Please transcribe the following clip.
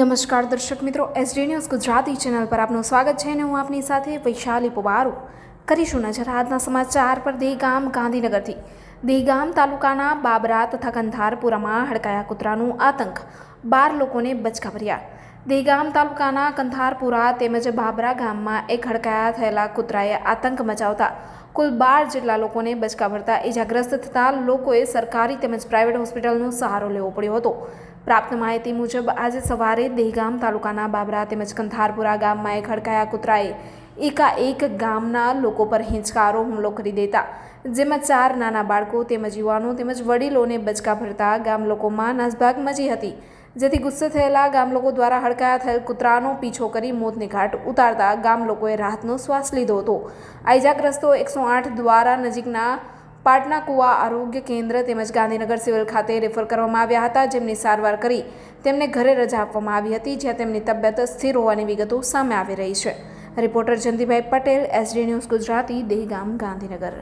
નમસ્કાર દર્શક મિત્રો એસડી ન્યૂઝ ગુજરાતી ચેનલ પર આપનું સ્વાગત છે અને હું આપની સાથે વૈશાલી પુબારુ. કરીશું નજર આજના સમાચાર પર દેગામ ગાંધીનગરથી. દેગામ તાલુકાના બાબરા તથા કંધારપુરામાં હડકાયા કૂતરાનું આતંક. બાર લોકોને બચકા ભર્યા. દેગામ તાલુકાના કંધારપુરા તેમજ બાબરા ગામમાં એક હડકાયા થયેલા કૂતરાએ આતંક મચાવતા કુલ બાર જેટલા લોકોને બચકા ભરતા ઇજાગ્રસ્ત થતા લોકોએ સરકારી તેમજ પ્રાઇવેટ હોસ્પિટલનો સહારો લેવો પડ્યો હતો. પ્રાપ્ત માહિતી મુજબ, આજે સવારે દહેગામ તાલુકાના બાબરા તેમજ કંથારપુરા ગામમાં એક હડકાયા કૂતરાએ એકાએક ગામના લોકો પર હિંચકારો હુમલો કરી દેતા. જેમાં ચાર નાના બાળકો તેમજ યુવાનો તેમજ વડીલોને બચકા ભરતા ગામ લોકોમાં નાસભાગ મચી હતી, જેથી ગુસ્સે થયેલા ગામ લોકો દ્વારા હડકાયા થયેલ કૂતરાનો પીછો કરી મોતને ઘાટ ઉતારતા ગામ લોકોએ રાહતનો શ્વાસ લીધો હતો. આ ઇજાગ્રસ્તો એકસો આઠ દ્વારા નજીકના પાટના કુવા આરોગ્ય કેન્દ્ર તેમજ ગાંધીનગર સિવિલ ખાતે રેફર કરવામાં આવ્યા હતા, જેમની સારવાર કરી તેમને ઘરે રજા આપવામાં આવી હતી, જ્યાં તેમની તબિયત સ્થિર હોવાની વિગતો સામે આવી રહી છે. Reporter Jayantibhai Patel, SD news Gujarati, Dehgam, Gandhinagar.